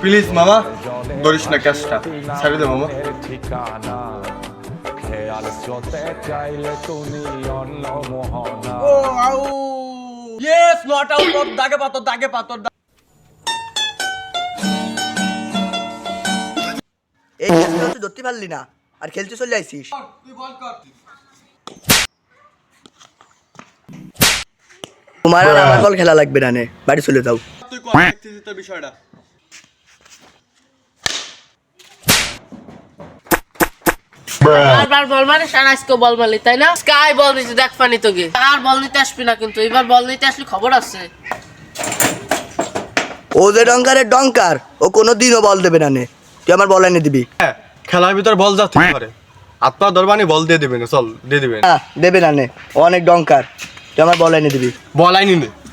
Please মামা ধরিস না ক্যাশটা ছাড়ি দে মামা ও আউ ইয়েস নট আউট দাগে পাতর দাগে পাতর এই ধরতে পারলি না। আর খেলতে চলে আইসিস। তুই বল কর। তোমার আর আমার বল খেলা লাগবে না নে। বাড়ি চলে যাও। তুই দেখতেছিস তোর বিষয়টা? বারবার বল মানে আজকে বল মারলি তাই না? স্কাই বল নিতে দেখ পানি তোকে। আর বল নিতে আসবি না কিন্তু এবার বল নিতে আসলে খবর আছে। ও যে ডঙ্কারের ডঙ্কার ও কোনো দিনও বল দেবে না নে। তুই আমার বল এনে দিবি। হ্যাঁ খেলার ভিতর বল যাচ্ছে পারে আপনার দরবানি বল দিয়ে দিবেন চল দিয়ে দিবেন না দেবে না নে। ও অনেক ডঙ্কার। তুই আমার বল এনে দিবি। বল আইনি নে।